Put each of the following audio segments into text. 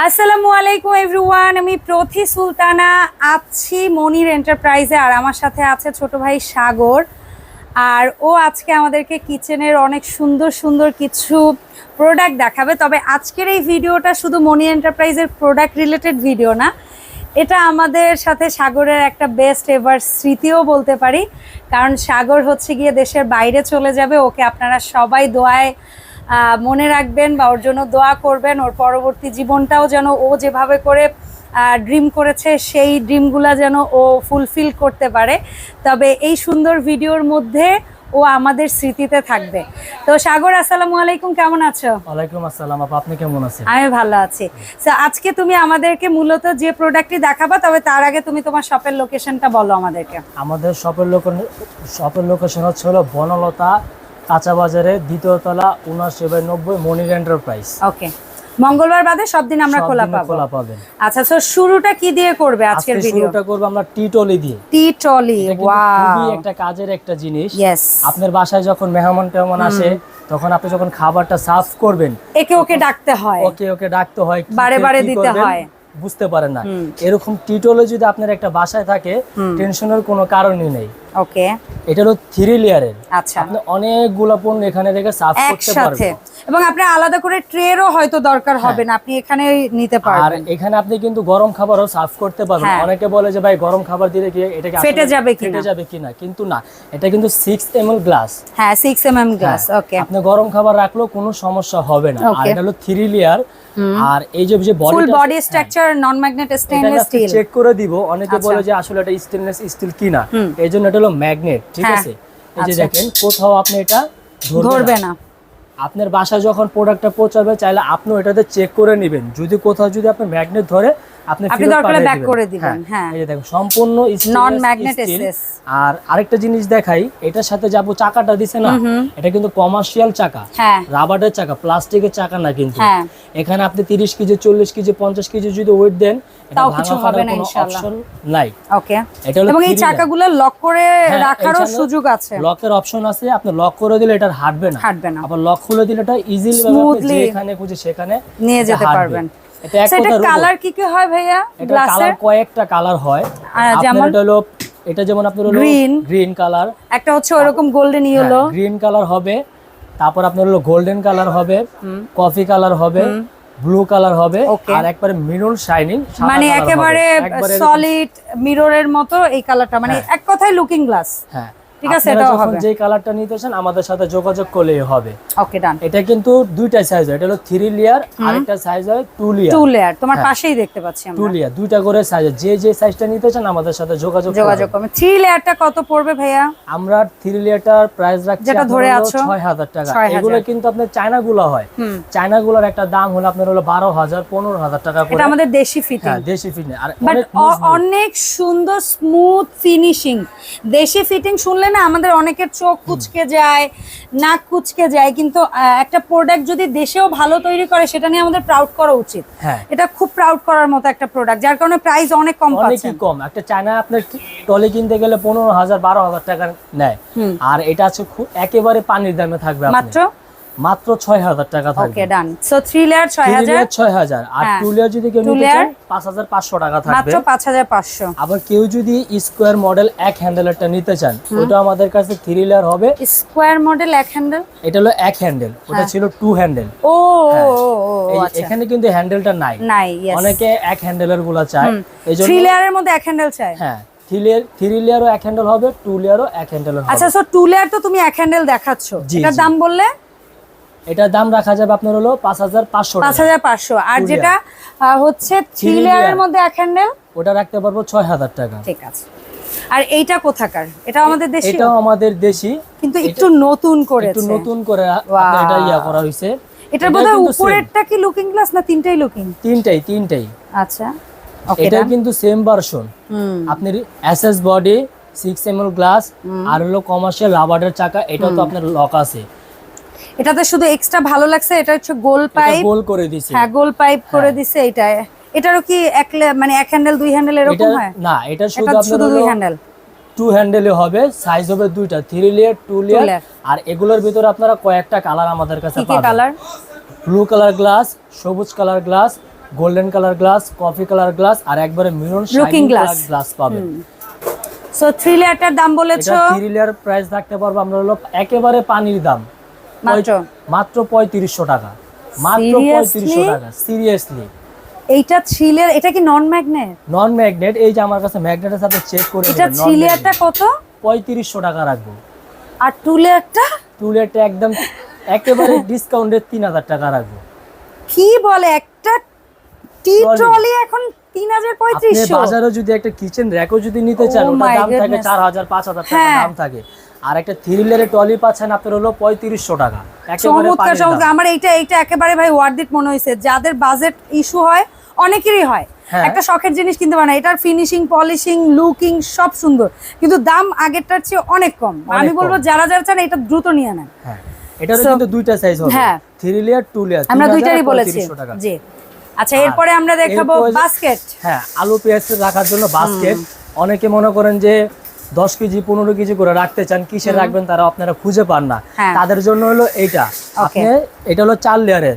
আসসালামু আলাইকুম এভরিওয়ান, আমি প্রথি সুলতানা। আছি মনির এন্টারপ্রাইজে আর আমার সাথে আছে ছোট ভাই সাগর। আর ও আজকে আমাদেরকে কিচেনের অনেক সুন্দর সুন্দর কিছু প্রোডাক্ট দেখাবে। তবে আজকের এই ভিডিওটা শুধু মনি এন্টারপ্রাইজের প্রোডাক্ট রিলেটেড ভিডিও না, এটা আমাদের সাথে সাগরের একটা বেস্ট এভার স্মৃতিও বলতে পারি। কারণ সাগর হচ্ছে গিয়ে দেশের বাইরে চলে যাবে, ওকে আপনারা সবাই দোয়ায় মনে রাখবেন বা ওর জন্য দোয়া করবেন ওর পরবর্তী জীবনটাও যেন ও যেভাবে করে ড্রিম করেছে সেই ড্রিমগুলা যেন ও ফুলফিল করতে পারে। তবে এই সুন্দর ভিডিওর মধ্যে ও আমাদের স্মৃতিতে থাকবে। তো সাগর আসসালামু আলাইকুম কেমন আছো? ওয়ালাইকুম আসসালাম আপা আপনি কেমন আছেন? আমি ভালো আছি। তো আজকে তুমি আমাদেরকে মূলত যে প্রোডাক্টটি দেখাবা তবে তার আগে তুমি তোমার শপের লোকেশনটা বলো আমাদেরকে। আমাদের শপের লোকেশন শপের লোকেশন হচ্ছে হলো বনলতা কাঁচা বাজারে দ্বিতীয় তলা উনআশি বাই নব্বই মনির এন্টারপ্রাইজ ওকে। মঙ্গলবার বাদে সব দিন আমরা খোলা পাবো। খোলা পাবেন। আচ্ছা তো শুরুটা কি দিয়ে করবে আজকের ভিডিও শুরুটা করব আমরা টি টলি দিয়ে। টি টলি কিন্তু খুবই একটা কাজের একটা জিনিস। ইয়েস আপনার বাসায় যখন মেহমান টেহমান আসে তখন আপনি যখন খাবারটা সার্ভ করবেন একে ওকে ডাকতে হয়। ওকে ওকে ডাকতে হয় বারে বারে দিতে হয়। বুঝতে পারেন না। এরকম টিটলে যদি আপনার একটা বাসায় থাকে টেনশনের কোনো কারণই নেই। ওকে এটা হলো থ্রি লেয়ারের আচ্ছা। আপনি অনেকগুলো পণ্য এখানে রেখে সার্ভ করতে পারবেন। এবং আপনার আলাদা করে ট্রেরও হয়তো দরকার হবে না আপনি এখানে নিতে হ্যাঁ। আর পারবেন। এখানে আপনি কিন্তু গরম খাবারও সার্ভ করতে পারবেন। হ্যাঁ। অনেকে বলে যে ভাই গরম খাবার দিলে কি এটা ফেটে যাবে কিনা? ফেটে যাবে কিনা? কিন্তু না এটা কিন্তু সিক্স এম এল গ্লাস হ্যাঁ six M M glass okay আপনি গরম খাবার রাখলেও কোনো সমস্যা হবে না। আর এটা হলো থ্রি লেয়ার আর এই যে যে full body structure non magnet stainless steel check করে দিব। অনেকে আচ্ছা। বলে যে আসলে এটা স্টেনলেস স্টিল কিনা? এই জন্য এটা হলো ম্যাগনেট ঠিক হ্যাঁ। আছে? এই যে আচ্ছা। দেখেন কোথাও আপনি এটা ধরবে না। আপনার বাসায় যখন প্রোডাক্টটা পৌঁছাবে, চাইলে আপনি এটাতে চেক করে নেবেন। যদি কোথাও যদি আপনার ম্যাগনেট ধরে আপনি আপনি দরকার দিবেন। করে দিবেন, হ্যাঁ। এই যে দেখুন সম্পূর্ণ Non-magnet স্টিল SS আর আরেকটা জিনিস দেখাই এটার সাথে যাব চাকাটা দিছে না এটা কিন্তু কমার্শিয়াল চাকা হ্যাঁ। রাবারের চাকা প্লাস্টিকের চাকা না কিন্তু। হ্যাঁ। এখানে আপনি তিরিশ কেজি চল্লিশ কেজি পঞ্চাশ কেজি যদি ওয়েট দেন তাও কিছু হবে না ইনশাআল্লাহ। নাই। ওকে এবং এই। চাকাগুলো লক করে হ্যাঁ, রাখারও সুযোগ আছে। লকের অপশন আছে আপনি লক করে দিলে এটা হাঁটবে না। হাঁটবে না। আবার লক খুলে দিলে এটা ইজিলি Smoothly যেখানে খুঁজে সেখানে নিয়ে যেতে পারবেন। এটা এক আচ্ছা। কালার কি কি হয় ভাইয়া? এটা কালার কয়েকটা কালার হয়। যেমন? এটা হলো এটা যেমন আপনার হলো Green। গ্রিন কালার একটা হচ্ছে ওরকম গোল্ডেন ইয়েলো গ্রিন কালার হবে তারপর আপনার হলো গোল্ডেন কালার হবে কফি কালার হবে ব্লু কালার হবে আর একবারে মিরর শাইনিং মানে একেবারে সলিড মিররের মতো এই কালারটা মানে এক কথায় লুকিং গ্লাস হ্যাঁ। ঠিক আছে, এটাও হবে। যে কালারটা নিতে চান আমাদের সাথে যোগাযোগ করলেই হবে। ওকে ডান এটা কিন্তু দুইটা সাইজ হয় এটা হলো থ্রি লেয়ার আর একটা সাইজ হয় টু লেয়ার টু লেয়ার তোমার হ্যাঁ। পাশেই দেখতে পাচ্ছি আমরা। লেয়ার দুইটা করে সাইজ যে যে সাইজটা নিতে চান আমাদের সাথে যোগাযোগ যোগাযোগ। করবে থ্রি লেয়ারটা কত পড়বে ভাইয়া? আমরা থ্রি লেয়ারটার প্রাইস রাখছি যেটা ধরে আছো? ছয় হাজার টাকা। এগুলো কিন্তু আপনার চায়না গুলো হয়। চায়না গুলোর একটা দাম হলো আপনার হলো বারো হাজার পনেরো হাজার টাকা করে। এটা আমাদের দেশি ফিটিং হ্যাঁ দেশি ফিটনেস আর অনেক অনেক সুন্দর স্মুথ ফিনিশিং দেশি ফিটিং শুনলে না আমাদের অনেকের চোখ কুচকে যায় নাক কুচকে যায় কিন্তু একটা প্রোডাক্ট যদি দেশেও ভালো তৈরি করে সেটা নিয়ে আমাদের প্রাউড করা উচিত। হ্যাঁ। এটা খুব প্রাউড করার মতো একটা প্রোডাক্ট যার কারণে প্রাইস অনেক কম পাচ্ছেন। কম। একটা চায়না আপনার টলে কিনতে গেলে পনেরো হাজার বারো হাজার টাকা নেয়। আর এটা আছে খুব একেবারে পানির দামে থাকবে মাত্র? মাত্র ছয় হাজার টাকা থাকবে। Okay done so three layer ছয় Three হাজার layer ছয় হাজার আর হ্যাঁ। টু লেয়ার যদি কেউ নিতে? চান পাঁচ হাজার পাঁচশো টাকা থাকবে। মাত্র পাঁচ হাজার পাঁচশো। আবার কেউ যদি স্কোয়ার মডেল এক হ্যান্ডেলেরটা নিতে চান ওটা আমাদের কাছে থ্রি লেয়ার হবে। স্কোয়ার মডেল এক হ্যান্ডেল এটা হলো এক হ্যান্ডেল ওটা ছিল টু হ্যান্ডেল ও হ্যাঁ। আচ্ছা। এখানে কিন্তু হ্যান্ডেলটা নাই। নাই অনেকে এক হ্যান্ডেলেরগুলা চায় এই জন্য থ্রি লেয়ারের মধ্যে এক হ্যান্ডেল চাই হ্যাঁ। থ্রি লেয়ার লেয়ারও এক হ্যান্ডেল হবে টু লেয়ারও এক হ্যান্ডেল হবে। আচ্ছা সো টু লেয়ার তো তুমি এক হ্যান্ডেল দেখাচ্ছ। এটার দাম বললে? এটার দাম রাখা যাবে আপনার হলো পাঁচ হাজার পাঁচশো পাঁচ হাজার পাঁচশো। আর যেটা হচ্ছে থ্রি লেয়ারের মধ্যে এক হ্যান্ডেল ওটা রাখতে পারব ছয় হাজার টাকা। ঠিক আছে। আর এইটা কোথাকার? এটা আমাদের দেশি? এটাও আমাদের দেশি। কিন্তু একটু নতুন একটু নতুন করে এটা ইয়া করা হয়েছে। এটার এটা বোধহয় উপরেরটা কি লুকিং গ্লাস না তিনটাই লুকিং তিনটাই তিনটাই। আচ্ছা। এটা কিন্তু সেম ভার্সন হুম। আপনার SS body six ML glass আর হলো কমার্শিয়াল রাবারের চাকা এটাও তো আপনার লক আছে। এটাতে শুধু এক্সট্রা ভালো লাগছে এটা হচ্ছে গোল পাইপ গোল করে দিছে। হ্যাঁ গোল পাইপ করে দিছে এটা। এটারও কি এক মানে এক হ্যান্ডেল দুই হ্যান্ডেল এরকম হয়? না এটা শুধু শুধু দুই হ্যান্ডেল টু হ্যান্ডেলে হবে সাইজ হবে দুইটা থ্রি লেয়ার টু লেয়ার আর এগুলোর ভিতরে আপনারা কয়েকটা কালার আমাদের কাছে পাবেন। কালার ব্লু কালার গ্লাস সবুজ colour glass golden colour glass coffee colour glass আর একবারে মিরন Looking গ্লাস গ্লাস পাবেন। সো থ্রি লেয়ারটার দাম বলেছ? এটা থ্রি লেয়ার প্রাইস রাখতে পারব আমরা হলো একেবারে পানির দাম। মাত্র পঁয়ত্রিশশো টাকা। মাত্র পঁয়ত্রিশশো টাকা সিরিয়াসলি এইটা থ্রি লেয়ার এটা কি নন ম্যাগনেট নন ম্যাগনেট এই যে আমার কাছে ম্যাগনেটের সাথে চেক করে এটা থ্রি লেয়ারটা কত? পঁয়ত্রিশশো টাকা রাখব। আর টু লেয়ারটা টু একদম একেবারে ডিসকাউন্টে তিন হাজার টাকা রাখব। কি বলে একটা টি ট্রলি এখন তিন হাজার পঁয়ত্রিশশো। বাজারে যদি একটা কিচেন র্যাকও যদি নিতে চান Oh ওটা দাম থাকে. চার হাজার পাঁচ হাজার টাকা হ্যাঁ। দাম থাকে। আর একটা থ্রি লেয়ারের টলি পাচ্ছেন আপনার হলো পঁয়ত্রিশশো টাকা। চমৎকার চমৎকার। আমার এইটা এইটা একেবারে ভাই ওয়ার্দিট মনে হয়েছে। যাদের বাজেট ইস্যু হয় অনেকেরই হয়। হ্যাঁ। একটা শখের জিনিস কিনতে পারে না। এটার ফিনিশিং পলিশিং লুকিং সব সুন্দর। কিন্তু দাম আগেরটার চেয়ে অনেক কম। আমি বলব যারা যারা চান এটা দ্রুত নিয়ে নেন। হ্যাঁ। So- কিন্তু দুইটা সাইজ হবে। হ্যাঁ। থ্রি লেয়ার টু লেয়ার আমরা দুইটারই বলেছি। জি। আচ্ছা এরপরে আমরা দেখাবো বাস্কেট হ্যাঁ আলু পেঁয়াজ রাখার জন্য বাস্কেট অনেকে মনে করেন যে দশ কেজি পনেরো কেজি করে রাখতে চান কিসে রাখবেন তারা আপনারা খুঁজে পান না। হ্যাঁ। তাদের জন্য হলো এইটা। আপনি এটা হলো চার লেয়ারের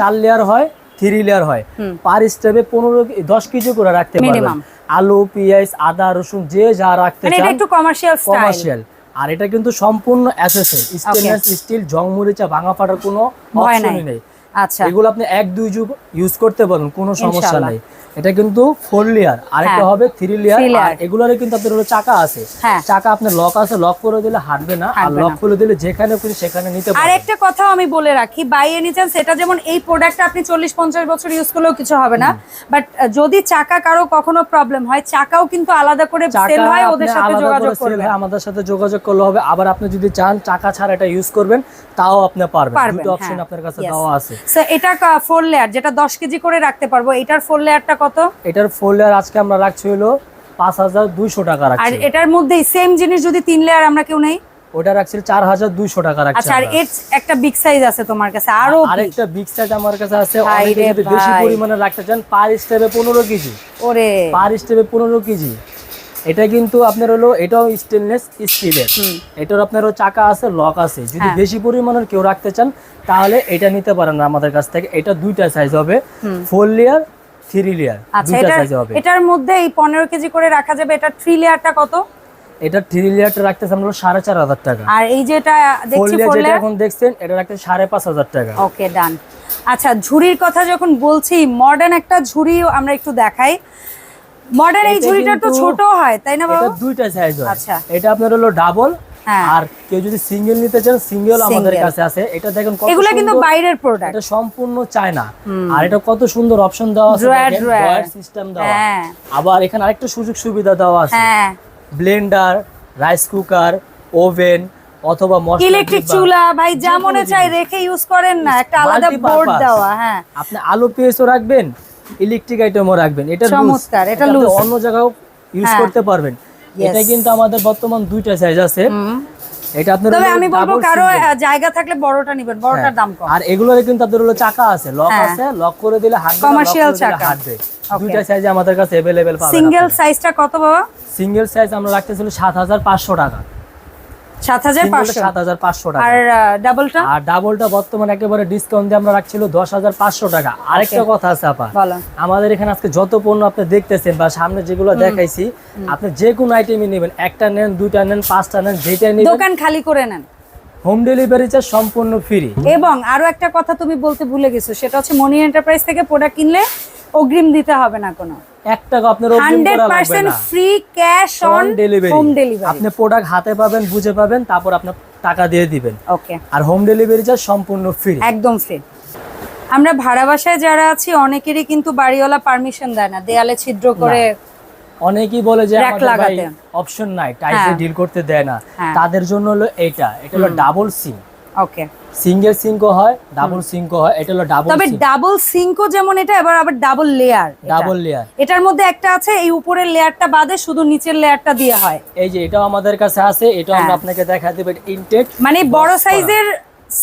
চার লেয়ার হয় থ্রি লেয়ার হয়। পার স্টেপে পনেরো দশ কেজি করে রাখতে পারবেন। আলু পেঁয়াজ আদা রসুন যে যা রাখতে মানে চান কমার্শিয়াল কমার্শিয়াল আর এটা কিন্তু সম্পূর্ণ অ্যাসেসের স্টেনলেস স্টিল জং মরিচা ভাঙা ফাটার কোনো অপশনই নেই। আচ্ছা। এগুলো আপনি এক দুই যুগ ইউজ করতে পারেন কোনো সমস্যা। নেই। এটা কিন্তু ফোর লেয়ার আরেকটা হ্যাঁ। হবে থ্রি লেয়ার এগুলোর কিন্তু আপনার চাকা আছে। হ্যাঁ। চাকা আপনার লক আছে লক করে দিলে হাঁটবে না আর লক। করে দিলে যেখানে খুশি সেখানে নিতে আর পারবেন একটা কথাও আমি বলে রাখি বাই এনি চান্স এটা যেমন এই প্রোডাক্টটা আপনি চল্লিশ পঞ্চাশ বছর ইউজ করলেও কিছু হবে না। বাট যদি চাকা কারও কখনো প্রবলেম হয় চাকাও কিন্তু আলাদা করে সেল হয় ওদের সাথে যোগাযোগ করে sell করবেন হয়, আমাদের সাথে যোগাযোগ করলে হবে। আবার আপনি যদি চান চাকা ছাড়া এটা ইউজ করবেন তাও আপনি পারবেন। দুটো অপশন হ্যাঁ। আপনার কাছে দেওয়া আছে। So, এটা ফোর লেয়ার যেটা দশ কেজি করে রাখতে পারব এটার ফোর লেয়ারটা কত? এটার ফোর লেয়ার আজকে আমরা রাখছি হলো পাঁচ হাজার দুইশো টাকা আর এটার মধ্যেই সেম জিনিস যদি তিন লেয়ার আমরা কেউ নেই? ওটা রাখছি হাজার দুইশো টাকা রাখছি আচ্ছা আর এর একটা বিগ সাইজ আছে তোমার কাছে আরও। আরেকটা বিগ সাইজ আমার কাছে আছে অনেকে যদি বেশি পরিমাণে রাখতে চান পার স্টেপে পনেরো কেজি। ওরে। পার স্টেপে পনেরো কেজি। এটা কিন্তু আপনার হলো এটাও স্টেনলেস স্টিলের এটার আপনার চাকা আছে লক আছে। যদি হ্যাঁ। বেশি পরিমাণের কেউ রাখতে চান তাহলে এটা নিতে পারেন আমাদের কাছ থেকে। এটা দুইটা সাইজ হবে। ফোর লেয়ার থ্রি লেয়ার দুইটা সাইজ হবে। এটার মধ্যে এই পনেরো কেজি করে রাখা যাবে এটা থ্রি লেয়ারটা কত? এটা থ্রি লেয়ারটা রাখতেছে আমরা সাড়ে চার হাজার টাকা। আর এই যেটা দেখছি যেটা এখন দেখছেন এটা রাখতে সাড়ে পাঁচ হাজার টাকা। ওকে ডান আচ্ছা ঝুড়ির কথা যখন বলছি মডার্ন একটা ঝুড়ি আমরা একটু দেখাই। মডার্ন এই ঝুড়িটা তো ছোট হয় তাই না এটা বাবা? দুইটা সাইজ হয়। আচ্ছা। এটা আপনার হলো ডাবল হ্যাঁ। আর কেউ যদি সিঙ্গেল নিতে চান সিঙ্গেল আমাদের কাছে আছে। এটা দেখেন কত এগুলা কিন্তু বাইরের প্রোডাক্ট এটা সম্পূর্ণ চায়না। আর এটা কত সুন্দর অপশন দেওয়া আছে Drawer, drawer। সিস্টেম দেওয়া। হ্যাঁ। আবার এখানে আরেকটা সুযোগ সুবিধা দেওয়া আছে। হ্যাঁ। ব্লেন্ডার রাইস কুকার ওভেন অথবা মশলা ইলেকট্রিক চুলা ভাই যা মনে চাই রেখে ইউজ করেন না। একটা আলাদা বোর্ড। দেওয়া হ্যাঁ। আপনি আলু পেঁয়াজও রাখবেন ইলেকট্রিক আইটেমও রাখবেন এটা loose। চমৎকার, এটা আপনি loose। অন্য জায়গাও ইউজ হ্যাঁ। করতে পারবেন Yes. এটা কিন্তু আমাদের বর্তমান দুইটা সাইজ আছে এটা আপনার তবে হলো আমি বলবো double কারো single। আহ, জায়গা থাকলে বড়টা নিবেন বড়টার হ্যাঁ। দাম কম আর এগুলোর কিন্তু আপনাদের হলো চাকা আছে লক হ্যাঁ। আছে লক করে দিলে হাঁটবে Commercial লক করে দিলে চাকা। হাঁটবে Okay. দুইটা সাইজে আমাদের কাছে अवेलेबल পাবেন সিঙ্গেল সাইজটা কত বাবা সিঙ্গেল সাইজ আমরা রাখতেছিল 7500 টাকা সাত হাজার পাঁচশো 7500 টাকা। আর ডাবলটা? আর ডাবলটা বর্তমানে একেবারে ডিসকাউন্ট দিয়ে আমরা রাখছিল 10500 টাকা। আরেকটা কথা আছে আপা। আমাদের এখানে আজকে যত পণ্য আপনি দেখতেছেন বা সামনে যেগুলো দেখাইছি আপনি যে কোনো আইটেমই নেবেন। একটা নেন দুইটা নেন পাঁচটা নেন যেটা নেবেন। দোকান খালি করে নেন। হোম ডেলিভারি চার্জ সম্পূর্ণ ফ্রি এবং আরও একটা কথা তুমি বলতে ভুলে গেছো সেটা হচ্ছে মনি এন্টারপ্রাইজ থেকে প্রোডাক্ট কিনলে অগ্রিম দিতে হবে না কোনো। এক টাকা আপনার hundred percent free cash on delivery home delivery আপনি প্রোডাক্ট হাতে পাবেন বুঝে পাবেন তারপর আপনার টাকা দিয়ে দিবেন। ওকে। আর হোম ডেলিভারি সম্পূর্ণ ফ্রি একদম ফ্রি আমরা ভাড়া বাসায় যারা আছি অনেকেরই কিন্তু বাড়িওয়ালা পারমিশন দেয় না। দেয়ালে ছিদ্র করে অনেকেই বলে যে আমাদের। অপশন নাই টাইপে হ্যাঁ। ডিল করতে দেয় না। হ্যাঁ। তাদের জন্য হলো এটা। এটা হলো ডাবল সিম ওকে। সিঙ্গেল সিঙ্কও হয় ডাবল সিঙ্কও হয় এটা হলো ডাবল তবে ডাবল সিঙ্কও যেমন এটা এবার আবার ডাবল লেয়ার ডাবল লেয়ার এটার মধ্যে একটা আছে এই উপরের লেয়ারটা বাদে শুধু নিচের লেয়ারটা দিয়ে হয়। এই যে এটাও আমাদের কাছে আছে এটাও আমরা হ্যাঁ। আপনাকে দেখা দেব ইনটেক মানে বড় সাইজের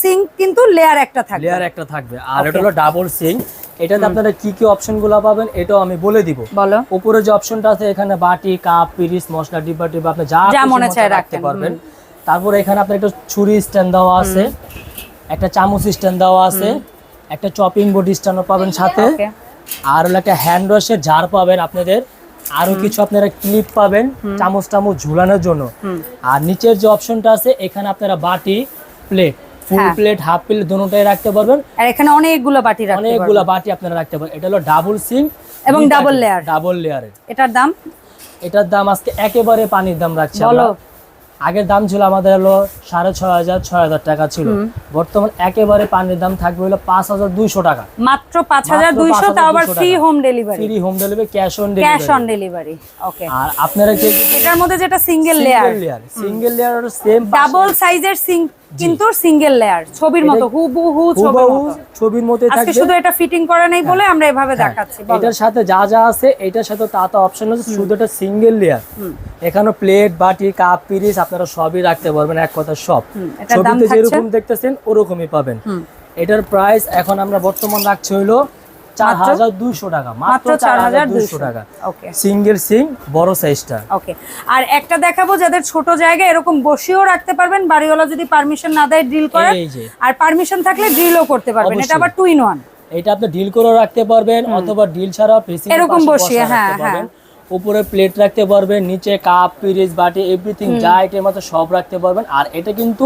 সিঙ্ক কিন্তু লেয়ার একটা থাকবে। লেয়ার একটা থাকবে। আর এটা হলো ডাবল সিঙ্ক। এটাতে আপনারা কি কি অপশনগুলো পাবেন এটাও আমি বলে দিব। বলো। উপরে যে অপশনটা আছে এখানে বাটি কাপ পিরিস মশলা ডিব্বা টিব্বা আপনি যা যা মনে চায় রাখতে পারবেন। তারপরে এখানে আপনার একটা ছুরি স্ট্যান্ড দেওয়া আছে একটা চামচ স্ট্যান্ড দেওয়া আছে একটা চপিং বোর্ড স্ট্যান্ডও পাবেন সাথে আর হলো একটা হ্যান্ড ওয়াশের জার পাবেন আপনাদের আরও কিছু আপনারা ক্লিপ পাবেন চামচ টামচ ঝুলানোর জন্য। আর নিচের যে অপশনটা আছে এখানে আপনারা বাটি plate full. Plate half plate দুটোটাই রাখতে পারবেন। আর এখানে অনেকগুলো বাটি রাখতে পারবেন। অনেকগুলো বাটি আপনারা রাখতে পারবেন। এটা হলো ডাবল সিং এবং ডাবল লেয়ার ডাবল লেয়ারের এটার দাম? এটার দাম আজকে একেবারে পানির দাম রাখছি। আমরা। আগের দাম ছিল আমাদের হলো সাড়ে ছয় হাজার ছয় হাজার টাকা ছিল। বর্তমান একেবারে পানির দাম থাকবে হলো পাঁচ হাজার দুইশো টাকা। মাত্র পাঁচ হাজার দুইশো তাও আবার free home delivery free home delivery cash on cash delivery on delivery okay আর আপনারা এটার মধ্যে যেটা single layer layer single layer same double সাইজের সিং কিন্তু সিঙ্গেল লেয়ার ছবির মতো হুবহু ছবির মতো। আজকে শুধু এটা ফিটিং করা বলে হ্যাঁ। আমরা এভাবে হ্যাঁ। দেখাচ্ছি এটার সাথে যা যা আছে এটার সাথে তা তা অপশন আছে শুধু এটা সিঙ্গেল লেয়ার এখানে প্লেট বাটি কাপ পিরিস আপনারা সবই রাখতে পারবেন এক কথা সব। ছবিতে যেরকম দেখতেছেন ওরকমই পাবেন। এটার প্রাইস এখন আমরা বর্তমান রাখছি হলো আর একটা দেখাবো যাদের ছোট রাখতে পারবেন বাড়িওয়ালা যদি পারমিশন না দেয় ড্রিল করে আর পারমিশন থাকলে করতে পারবেন। এটা আবার টু ইন ওয়ান এটা ড্রিল রাখতে পারবেন অথবা ছাড়া এরকম বসিয়ে হ্যাঁ হ্যাঁ। উপরে প্লেট রাখতে পারবেন নিচে কাপ পিরিজ বাটি এভরিথিং যা আইটেম আছে সব রাখতে পারবেন। আর এটা কিন্তু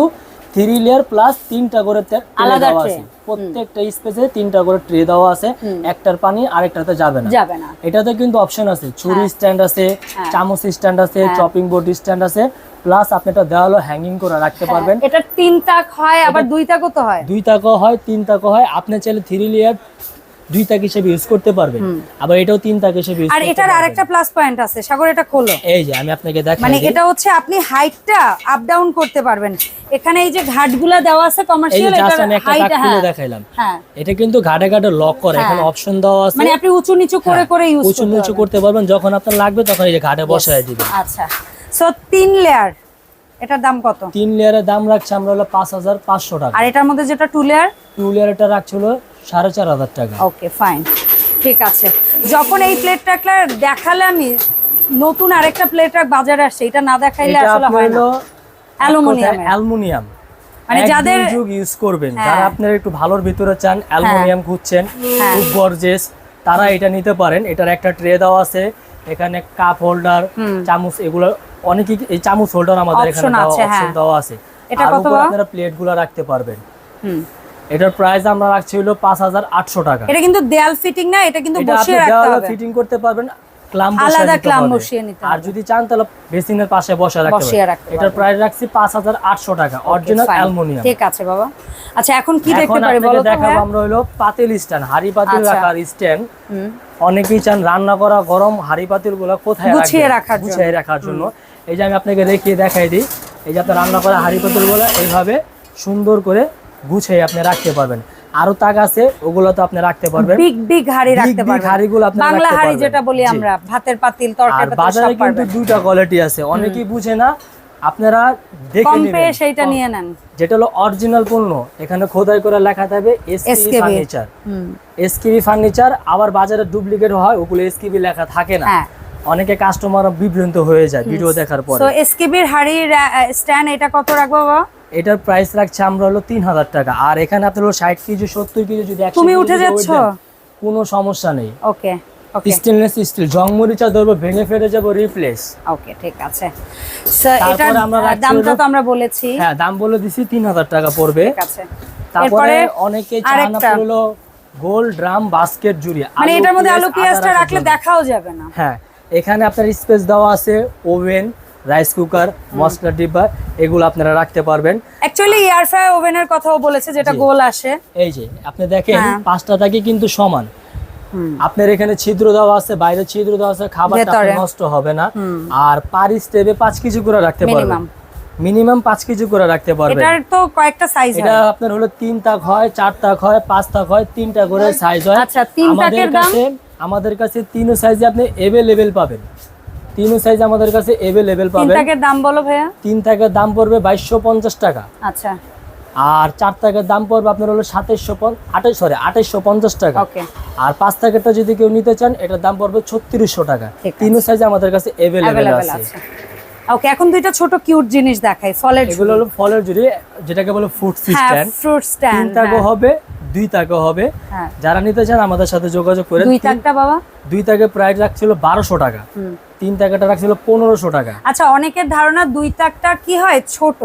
থ্রি লেয়ার প্লাস তিনটা করে আলাদা আছে। প্রত্যেকটা স্পেসে তিনটা করে ট্রে দেওয়া আছে। একটার পানি আরেকটাতে যাবে না। যাবে না। এটাতে কিন্তু অপশন আছে। ছুরি স্ট্যান্ড আছে হ্যাঁ। চামচ স্ট্যান্ড আছে চপিং বোর্ড স্ট্যান্ড আছে। প্লাস আপনি এটা দেওয়ালও হ্যাঙ্গিং করে রাখতে পারবেন। এটা তিন তাক হয় আবার দুই তাকও তো হয়। দুই তাকও হয় তিন তাকও হয়। আপনি চাইলে থ্রি লেয়ার দুই তাক হিসেবে ইউজ করতে পারবেন। আবার এটাও তিন তাক হিসেবে ইউজ আর এটার আরেকটা প্লাস পয়েন্ট আছে সাগর এটা খোলো। এই যে আমি আপনাকে দেখাই মানে এটা হচ্ছে আপনি হাইটটা আপ ডাউন করতে পারবেন। এখানে এই যে ঘাটগুলা দেওয়া আছে কমার্শিয়াল একটা হাইট খুলে হ্যাঁ দেখাইলাম। হ্যাঁ। এটা কিন্তু ঘাটে ঘাটে লক করে এখানে হ্যাঁ। অপশন দেওয়া আছে। মানে আপনি উঁচু নিচু করে করে ইউজ উঁচু নিচু করতে পারবেন যখন আপনার লাগবে তখন এই যে ঘাটে বসায় দিবেন। আচ্ছা। সো তিন লেয়ার এটার দাম কত? তিন লেয়ারের দাম রাখছে আমরা হলো পাঁচ হাজার পাঁচশো টাকা। আর এটার মধ্যে যেটা টু লেয়ার টু লেয়ারটা রাখছি হলো সাড়ে চার হাজার টাকা। ওকে ফাইন ঠিক আছে। যখন এই প্লেট রাখলে দেখালে আমি নতুন আরেকটা প্লেট রাখ বাজারে আসছে এটা না দেখাইলে আসলে হয় না। হলো অ্যালুমিনিয়ামের। অ্যালুমিনিয়াম মানে যাদের- যুগ ইউজ করবেন। হ্যাঁ। যারা আপনারা একটু ভালোর ভিতরে চান অ্যালুমিনিয়াম খুঁজছেন হ্যাঁ। খুব গর্জেস তারা এটা নিতে পারেন। এটার একটা ট্রে দেওয়া আছে। এখানে কাপ হোল্ডার চামচ এগুলো অনেকই এই চামচ হোল্ডার আমাদের এখানে দেওয়া আছে, হ্যাঁ। এটা কত আপনারা প্লেটগুলো রাখতে পারবেন। হুম। এটার প্রাইস আমরা রাখছি হলো পাঁচ হাজার আটশো টাকা। এটা কিন্তু দেয়াল ফিটিং না এটা কিন্তু বসিয়ে রাখতে দেওয়ালে হবে। ফিটিং করতে পারবেন ক্লাম আলাদা clamp বসিয়ে নিতে আর যদি চান তাহলে বেসিনের পাশে বসে রাখতে বসিয়ে রাখতে এটার প্রাইস রাখছি পাঁচ হাজার আটশো টাকা অরিজিনাল অ্যালুমিনিয়াম ঠিক আছে বাবা। আচ্ছা এখন কি দেখতে পারি বলো তো দেখাবো আমরা হলো পাতিল স্ট্যান্ড হাড়ি পাতিল আচ্ছা। রাখার স্ট্যান্ড অনেকেই চান রান্না করা গরম হাড়ি পাতিলগুলো কোথায় গুছিয়ে? রাখার জন্য। গুছিয়ে রাখার জন্য। এই যে আমি আপনাকে দেখিয়ে দেখাই দিই। এই যে আপনার রান্না করা হাড়ি পাতিলগুলো এইভাবে সুন্দর করে গুছিয়ে আপনি রাখতে পারবেন। আরও তাক আছে ওগুলো তো আপনি রাখতে পারবেন। বিগ বিগ হাড়ি রাখতে পারবেন। হাঁড়িগুলো আপনারা বাংলা হাড়ি যেটা বলি আমরা ভাতের পাতিল তরকারি পাতিল বাজারে কিন্তু দুইটা কোয়ালিটি আছে। অনেকেই বুঝে না আপনারা দেখে নেবেন। সেইটা নিয়ে নেন। যেটা হলো অরিজিনাল পণ্য এখানে খোদাই করে লেখা থাকবে এসকেবি ফার্নিচার এসকিবি ফার্নিচার আবার বাজারে ডুপ্লিকেট হয় ওগুলো এসকিবি লেখা থাকে না। হ্যাঁ। অনেকে কাস্টমার বিভ্রান্ত হয়ে যায় ভিডিও দেখার পরে। সো এসকেবির হাড়ির স্ট্যান্ড এটা কত রাখব বাবা? এটার প্রাইস রাখছে আমরা হলো তিন হাজার টাকা। আর এখানে আপনার হলো ষাট কেজি সত্তর কেজি যদি 100 তুমি উঠে যাচ্ছ? কোনো সমস্যা নেই। ওকে স্টেনলেস স্টিল জংমরিচা ধরবো ভেঙে ফেটে যাব রিপ্লেস ওকে ঠিক আছে। সো তারপরে এটার আমরা দামটা তো আমরা বলেছি। হ্যাঁ দাম বলে দিছি টাকা পড়বে। ঠিক আছে। তারপরে এরপরে অনেকে চান হলো গোল ড্রাম বাস্কেট জুড়ি। মানে এটার মধ্যে আলু পেঁয়াজটা রাখলে দেখাও যাবে না। হ্যাঁ এখানে আপনার স্পেস দেওয়া আছে ওভেন রাইস কুকার মশলা ডিব্বা এগুলো আপনারা রাখতে পারবেন। অ্যাকচুয়ালি এয়ার ফ্রাই ওভেনের কথাও বলেছে যেটা। গোল আসে। এই যে আপনি দেখেন হ্যাঁ। পাঁচটা থাকে কিন্তু সমান। আপনার এখানে ছিদ্র দেওয়া আছে বাইরে ছিদ্র দেওয়া আছে খাবারটা ভেতরে। নষ্ট হবে না। আর পার স্টেপে পাঁচ কেজি করে রাখতে পারবেন। মিনিমাম। পাঁচ কেজি করে রাখতে পারবেন। এটার তো কয়েকটা সাইজ এটা আপনার হলো তিন তাক হয় চার তাক হয় পাঁচ তাক হয় তিনটা করে সাইজ হয়। আচ্ছা, তিন আমাদের তাকের দাম? আমাদের কাছে তিনও সাইজে আপনি এভেলেবেল পাবেন। তিনও সাইজ আমাদের কাছে তিন পাবেন। দাম বলো ভাইয়া। তিন দাম পড়বে বাইশশো পঞ্চাশ টাকা। আচ্ছা। আর চার তাকের দাম পড়বে আপনার হলো সাতাইশশো আঠাশ সরি আঠাইশশো পঞ্চাশ টাকা। ওকে আর পাঁচ প্যাকেটটা যদি কেউ নিতে চান এটার দাম পড়বে ছত্রিশশো টাকা। তিনও সাইজে আমাদের কাছে অ্যাভেলেবেল আছে। ওকে এখন দুইটা ছোট কিউট জিনিস দেখাই ফলের এগুলো হলো ফলের জুড়ি যেটাকে বলে হ্যাঁ সিস্টেম ফ্রুট স্ট্যান্ড তাকও হবে দুই তাকও হবে। হ্যাঁ। যারা নিতে চান আমাদের সাথে যোগাযোগ করে দুই তাকটা বাবা? দুই তাকে প্রাইস রাখছিল বারোশো টাকা। তিন টাকাটা রাখছিল পনেরোশো টাকা। আচ্ছা অনেকের ধারণা দুই তাকটা কি হয়? ছোট।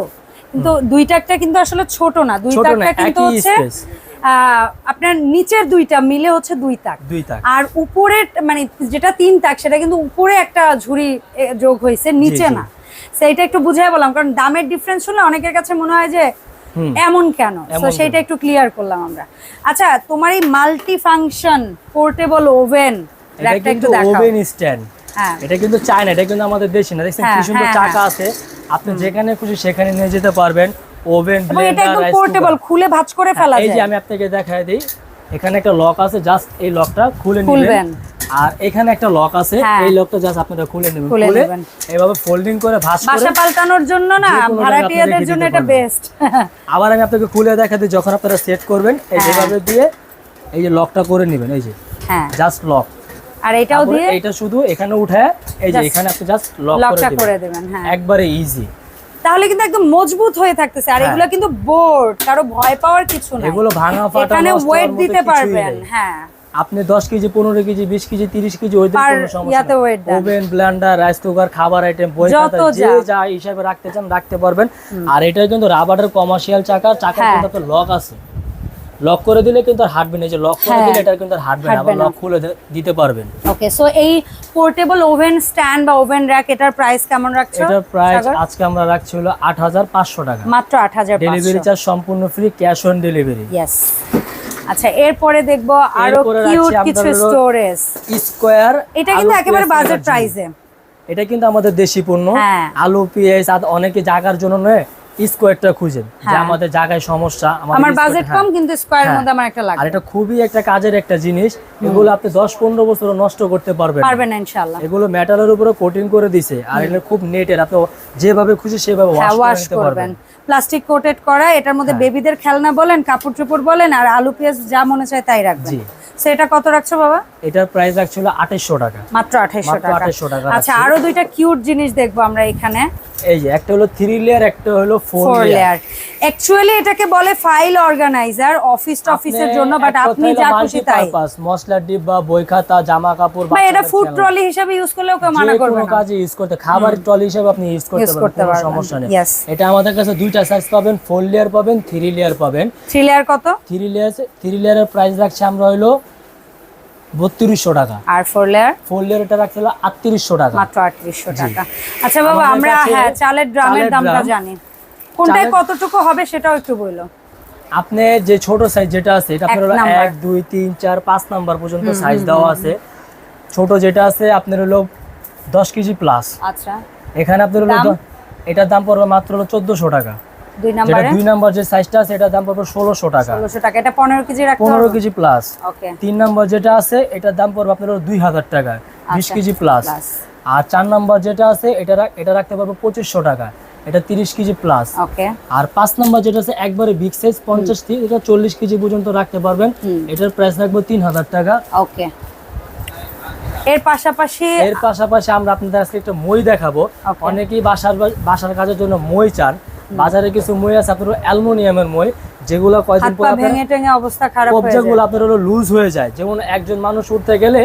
কিন্তু দুই তাকটা কিন্তু আসলে ছোট না। দুই তাকটা কিন্তু হচ্ছে আপনার নিচের দুইটা মিলে হচ্ছে দুই তাক। দুই তাক। আর উপরের মানে যেটা তিন তাক সেটা কিন্তু উপরে একটা ঝুড়ি যোগ হয়েছে নিচে না। সেইটা একটু বুঝাই বললাম কারণ দামের ডিফারেন্স হলে অনেকের কাছে মনে হয় যে এমন কেন? তো সেইটা একটু ক্লিয়ার করলাম আমরা। আচ্ছা তোমার এই মাল্টি ফাংশন পোর্টেবল ওভেন এটা কিন্তু ওভেন স্ট্যান্ড এটা কিন্তু চায় না এটা কিন্তু আমাদের দেশে না। দেখছেন কি হ্যাঁ, সুন্দর হ্যাঁ, চাকা হ্যাঁ। আছে। আপনি যেখানে খুশি সেখানে নিয়ে যেতে পারবেন। ওভেন এটা একদম পোর্টেবল খুলে ভাঁজ করে ফেলা এই যে আমি আপনাকে দেখাই দিই। এখানে একটা লক আছে জাস্ট এই লকটা খুলে। নেবেন। আর এখানে একটা লক আছে হ্যাঁ। এই লকটা জাস্ট আপনারা খুলে নেবেন। খুলে এইভাবে ফোল্ডিং করে ভাঁজ করে বাসা পাল্টানোর জন্য না ভাড়াটিয়াদের জন্য এটা বেস্ট আবার আমি আপনাকে খুলে দেখা দিই যখন আপনারা সেট করবেন এই হ্যাঁ। যেভাবে দিয়ে এই যে লকটা করে নেবেন এই যে। হ্যাঁ। জাস্ট লক আর এটাও দিয়ে এইটা শুধু এখানে উঠে এই যে এখানে আপনি জাস্ট লক করে দিবেন। হ্যাঁ। একবারে ইজি তাহলে কিন্তু একদম মজবুত হয়ে থাকতেছে। আর হ্যাঁ। এগুলো কিন্তু বোর্ড কারও ভয় পাওয়ার কিছু না এগুলো ভাঙা ফাটা এখানে ওয়েট দিতে পারবেন হ্যাঁ। আপনি দশ কেজি পনেরো কেজি বিশ কেজি তিরিশ কেজি ওই কোনো সমস্যা ওভেন ব্লেন্ডার রাইস কুকার খাবার আইটেম বই খাতা যে যা। হিসাবে রাখতে চান রাখতে পারবেন। আর এটা কিন্তু রাবারের কমার্শিয়াল চাকা। চাকা হ্যাঁ। কিন্তু লক আছে। লক করে দিলে কিন্তু আর হাঁটবে না। যে লক করে হ্যাঁ। দিলে এটা কিন্তু আর হাঁটবে না। আবার লক খুলে দিতে পারবেন। ওকে সো এই পোর্টেবল ওভেন স্ট্যান্ড বা ওভেন র্যাক এটার প্রাইস কেমন রাখছো এটার প্রাইস আজকে আমরা রাখছি হলো আট হাজার পাঁচশো টাকা। মাত্র আট হাজার ডেলিভারি চার্জ সম্পূর্ণ free cash on delivery yes আচ্ছা এরপরে দেখব আরও কিউট কিছু স্টোরেজ স্কোয়ার এটা কিন্তু একেবারে বাজেট প্রাইসে এটা কিন্তু আমাদের দেশি পণ্য। হ্যাঁ। আলু পেঁয়াজ আর অনেকে জায়গার জন্য নয় স্কোয়ারটা খুঁজেন যে হ্যাঁ। আমাদের জায়গায় সমস্যা আমার বাজেট হ্যাঁ। কম কিন্তু স্কোয়ার হ্যাঁ। মধ্যে আমার একটা আর এটা খুবই একটা কাজের একটা জিনিস এগুলো আপনি দশ পনেরো বছর নষ্ট করতে পারবেন। পারবেন না ইনশাআল্লাহ এগুলো মেটালের উপরে কোটিং করে দিছে আর এটা খুব নেটের আপনি যেভাবে খুশি সেভাবে ওয়াশ করতে পারবেন প্লাস্টিক কোটেড করা এটার মধ্যে। বেবিদের খেলনা বলেন কাপড় চোপড় বলেন আর আলু পেঁয়াজ যা মনে চায় তাই রাখবেন। সেটা কত রাখছো বাবা? এটার প্রাইস রাখছিল আঠাইশশো টাকা। মাত্র আঠাইশশো মাত্র টাকা। 2800 টাকা আচ্ছা আরও দুইটা কিউট জিনিস দেখব আমরা এখানে। এই যে একটা হলো থ্রি লেয়ার একটা হলো four four layer layer actually এটাকে বলে ফাইল অর্গানাইজার অফিস টফিসের জন্য বাট আপনি যা খুশি তাই। মশলার ডিব্বা বই খাতা জামা কাপড় বা এটা ফুড ট্রলি হিসেবে ইউজ করলেও কেউ মানা করবে না। কাজে ইউজ করতে খাবার ট্রলি হিসেবে আপনি ইউজ করতে পারবেন। সমস্যা নেই। এটা আমাদের কাছে দুইটা সাইজ পাবেন ফোর লেয়ার পাবেন থ্রি লেয়ার পাবেন। থ্রি লেয়ার কত? থ্রি লেয়ার থ্রি লেয়ারের প্রাইস রাখছি আমরা হইল বত্রিশশো টাকা। আর ফোর লেয়ার ফোর লেয়ার এটা রাখছিল আটত্রিশশো টাকা। মাত্র আটত্রিশশো টাকা। আচ্ছা বাবা আমরা হ্যাঁ চালের ড্রামের দামটা জানি। কোনটায় কতটুকু হবে সেটাও একটু বলল আপনি যে ছোট সাইজ যেটা আছে এটা আপনার এক হলো এক দুই তিন চার পাঁচ নাম্বার পর্যন্ত সাইজ দেওয়া আছে। ছোট যেটা আছে আপনার হলো দশ কেজি প্লাস আচ্ছা। এখানে আপনার হলো দাম? এটার দাম পড়বে মাত্র হলো চোদ্দশো টাকা। দুই দুই নাম্বার যে সাইজটা আছে এটার দাম পড়বে ষোলোশো টাকা। টাকা। এটা পনেরো কেজি রাখতে কেজি প্লাস ওকে। তিন নম্বর যেটা আছে এটার দাম পড়বে আপনার দুই হাজার টাকা বিশ আচ্ছা, কেজি প্লাস আর চার নম্বর যেটা আছে এটা এটা রাখতে পারব টাকা। এটা তিরিশ কেজি প্লাস ওকে। আর পাঁচ নম্বর যেটা আছে একবারে বিগ সাইজ পঞ্চাশ থেকে এটা চল্লিশ কেজি পর্যন্ত রাখতে পারবেন। এটার প্রাইস রাখব তিন হাজার টাকা। ওকে। এর পাশাপাশি এর পাশাপাশি আমরা আপনাদের আজকে একটা মই দেখাবো. অনেকেই বাসার বাসার কাজের জন্য মই চান। বাজারে কিছু মই আছে আপনার অ্যালুমিনিয়ামের মই যেগুলো কয়দিন হাত পর ভেঙে টেঙে অবস্থা খারাপ হয়ে যায়। আপনার হলো লুজ হয়ে যায়। যেমন একজন মানুষ উঠতে গেলে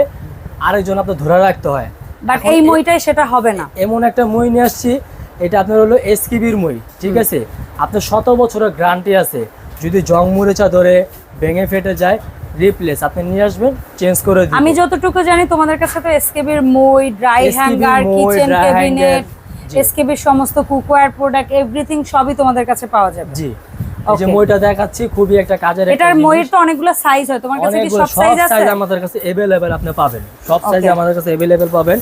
আরেকজন আপনার ধরে রাখতে হয়। বাট এই মইটাই সেটা হবে না। এমন একটা মই নিয়ে আসছি এটা আপনার হলো এসকিবির মই ঠিক আছে? আপনার শত বছরের গ্যারান্টি আছে। যদি জং মুরেচা ধরে ভেঙে ফেটে যায় রিপ্লেস আপনি নিয়ে আসবেন চেঞ্জ করে দিবেন। আমি যতটুকু জানি তোমাদের কাছে তো এসকেবির মই ড্রাই হ্যাঙ্গার কিচেন ক্যাবিনেট। এসকেবির সমস্ত কুকওয়্যার প্রোডাক্ট এভরিথিং সবই তোমাদের কাছে পাওয়া যাবে জি এই যে Okay. মইটা দেখাচ্ছি খুবই একটা কাজের একটা এটার জিনিস। মইয়ের তো অনেকগুলো সাইজ হয় তোমার কাছে কি অনেকগুলো সব সব সাইজ আছে সাইজ আমাদের কাছে अवेलेबल আপনি পাবেন সব সাইজ Okay. আমাদের কাছে अवेलेबल পাবেন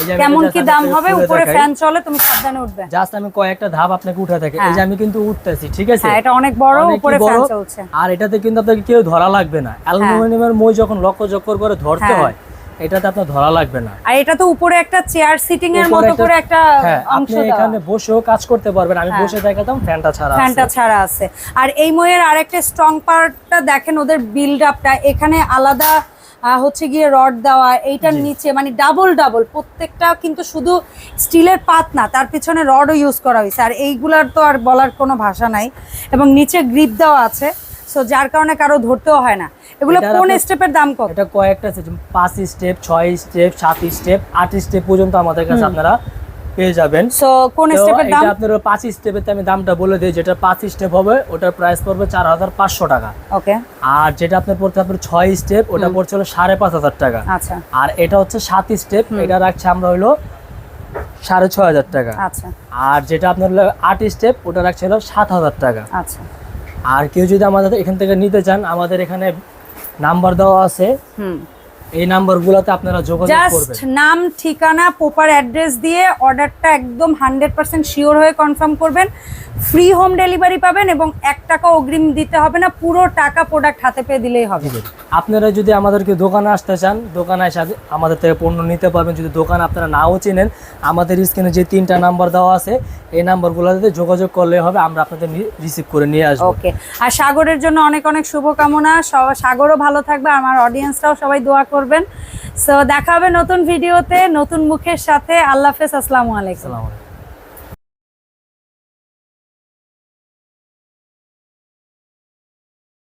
এই যে আমি কেমন এটা কি just দাম আপনাকে হবে খুলে উপরে দেখাই। ফ্যান চলে তুমি সাবধানে উঠবে জাস্ট আমি কয়েকটা ধাপ আপনাকে উঠে থাকি এই হ্যাঁ। যে আমি কিন্তু উঠতেছি ঠিক আছে হ্যাঁ এটা অনেক বড় অনেকই উপরে ফ্যান বড়। চলছে আর এটাতে কিন্তু আপনাকে কেউ ধরা লাগবে না অ্যালুমিনিয়ামের মই যখন লক্ষ চক্কর করে ধরতে হ্যাঁ। এটাতে আপনার ধরা লাগবে না। আর এটা তো উপরে একটা চেয়ার সিটিং এর মতো করে একটা হ্যাঁ অংশ আপনি এখানে বসেও কাজ করতে পারবেন। আমি হ্যাঁ। বসে দেখাতাম ফ্যানটা ছাড়া আছে। ফ্যানটা ছাড়া আছে। আর এই ময়ের আরেকটা স্ট্রং পার্টটা দেখেন ওদের বিল্ড আপটা এখানে আলাদা হচ্ছে গিয়ে রড দেওয়া এইটার নিচে মানে ডাবল ডাবল প্রত্যেকটা কিন্তু শুধু স্টিলের পাত না তার পিছনে রডও ইউজ করা হয়েছে। আর এইগুলার তো আর বলার কোনো ভাষা নাই। এবং নিচে গ্রিপ দেওয়া আছে। সো যার কারণে কারও ধরতেও হয় না। এগুলো কোন স্টেপের দাম কত? এটা কয়েকটা আছে পাঁচ স্টেপ ছয় স্টেপ সাত স্টেপ আট স্টেপ পর্যন্ত আমাদের কাছে আপনারা পেয়ে যাবেন। সো কোন স্টেপের দাম এটা আপনার পাঁচ স্টেপের আমি দামটা বলে দিই যেটা পাঁচ স্টেপ হবে ওটার প্রাইস পড়বে চার হাজার পাঁচশো টাকা। ওকে আর যেটা আপনার পড়তে আপনার ছয় স্টেপ ওটা পড়ছে হলো সাড়ে পাঁচ হাজার টাকা। আচ্ছা। আর এটা হচ্ছে সাত স্টেপ এটা রাখছে আমরা হলো সাড়ে ছয় হাজার টাকা। আচ্ছা। আর যেটা আপনার হলো আট স্টেপ ওটা রাখছে হলো সাত হাজার টাকা। আচ্ছা। আর কেউ যদি আমাদের এখান থেকে নিতে চান আমাদের এখানে নাম্বার দেওয়া আছে। এই নাম্বারগুলোতে আপনারা যোগাযোগ করবেন। জাস্ট নাম ঠিকানা প্রপার অ্যাড্রেস দিয়ে অর্ডারটা একদম হান্ড্রেড পার্সেন্ট শিওর হয়ে কনফার্ম করবেন। ফ্রি হোম ডেলিভারি পাবেন এবং এক টাকা অগ্রিম দিতে হবে না পুরো টাকা প্রোডাক্ট হাতে পেয়ে দিলেই হবে। আপনারা যদি আমাদেরকে দোকানে আসতে চান দোকানে এসে আমাদের থেকে পণ্য নিতে পারবেন। যদি দোকান আপনারা নাও চেনেন আমাদের স্ক্রিনে যে তিনটা নাম্বার দেওয়া আছে এই নাম্বারগুলোতে যোগাযোগ করলে হবে আমরা আপনাদের রিসিভ করে নিয়ে আসব। ওকে আর সাগরের জন্য অনেক অনেক শুভকামনা। সাগরও ভালো থাকবে। আমার অডিয়েন্সরাও সবাই দোয়া করবেন। সো দেখা হবে নতুন ভিডিওতে নতুন মুখের সাথে। আল্লাহ হাফেজ আসসালামু আলাইকুম।